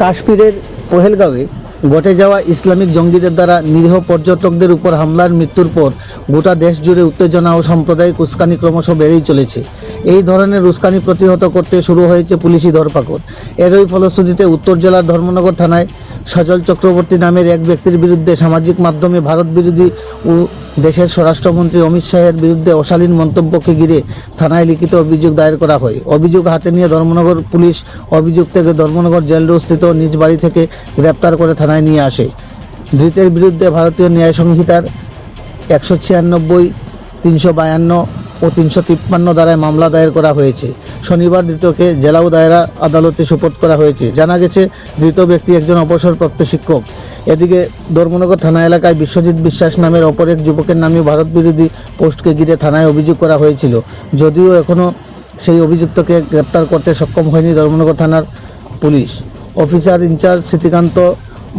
কাশ্মীরের পহেলগাঁওয়ে ঘটে যাওয়া ইসলামিক জঙ্গিদের দ্বারা নিরীহ পর্যটকদের উপর হামলার মৃত্যুর পর গোটা দেশ জুড়ে উত্তেজনা ও সাম্প্রদায়িক উস্কানি ক্রমশ বেড়েই চলেছে। এই ধরনের উস্কানি প্রতিহত করতে শুরু হয়েছে পুলিশি ধরপাকড়। এরই ফলশ্রুতিতে উত্তর জেলার ধর্মনগর থানায় সজল চক্রবর্তী নামের এক ব্যক্তির বিরুদ্ধে সামাজিক মাধ্যমে ভারত বিরোধী দেশের স্বরাষ্ট্রমন্ত্রী অমিত শাহের বিরুদ্ধে অশালীন মন্তব্যকে ঘিরে থানায় লিখিত অভিযোগ দায়ের করা হয়। অভিযোগ হাতে নিয়ে ধর্মনগর পুলিশ অভিযুক্তকে ধর্মনগর জেল রোডস্থিত নিজ বাড়ি থেকে গ্রেপ্তার করে থানায় নিয়ে আসে। ধৃতের বিরুদ্ধে ভারতীয় ন্যায় সংহিতার একশো ছিয়ানব্বই, তিনশো বায়ান্ন ও তিনশো তিপ্পান্ন ধারায় মামলা দায়ের করা হয়েছে। শনিবার ধৃতকে জেলাও দায়রা আদালতে সুপোর্ট করা হয়েছে। জানা গেছে, ধৃত ব্যক্তি একজন অবসরপ্রাপ্ত শিক্ষক। এদিকে ধর্মনগর থানা এলাকায় বিশ্বজিৎ বিশ্বাস নামের অপর এক যুবকের নামে ভারত বিরোধী পোস্টকে ঘিরে থানায় অভিযোগ করা হয়েছিল। যদিও এখনও সেই অভিযুক্তকে গ্রেপ্তার করতে সক্ষম হয়নি ধর্মনগর থানার police. Officer in charge Smritikanta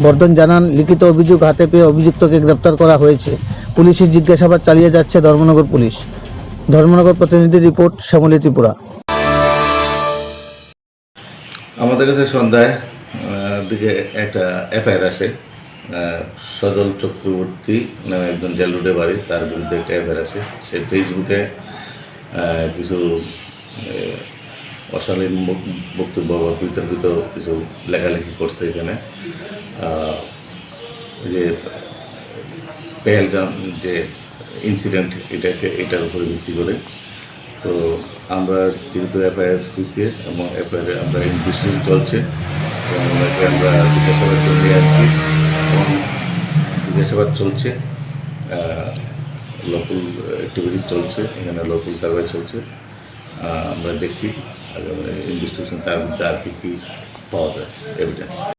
Bardhan জানান, লিখিত অভিযোগ হাতে পেয়ে অভিযুক্তকে গ্রেপ্তার করা হয়েছে। পুলিশের জিজ্ঞাসাবাদ চালিয়ে যাচ্ছে ধর্মনগর পুলিশ। ধর্মনগর প্রতিনিধি রিপোর্ট শ্যামলী ত্রিপুরা। আমাদের কাছে সন্ধ্যায় দিকে একটা এফআইআর আসে। সজল চক্রবর্তী নামে একজন জেল রোডে বাড়ি, তার বিরুদ্ধে একটা এফআইআর আছে সে ফেসবুকে কিছু অশালীন বক্তব্য বা বিতর্কিত কিছু লেখালেখি করছে এখানে। যে পেহেলগাম যে ইনসিডেন্ট এটাকে, এটার উপরে ভিত্তি করে। তো আমরা যেহেতু এফআইআর হয়েছে এবং এফআইআর আমরা ইনভেস্টিগেশন চলছে এবং আমরা জিজ্ঞাসাবাদ নিয়ে আসছি এবং জিজ্ঞাসাবাদ চলছে লোকাল অ্যাক্টিভিটি চলছে, এখানে লোকাল কারবাই চলছে আমরা দেখছি ইনভেস্টিগেশন তার মধ্যে আর কি কী পাওয়া যায় এভিডেন্স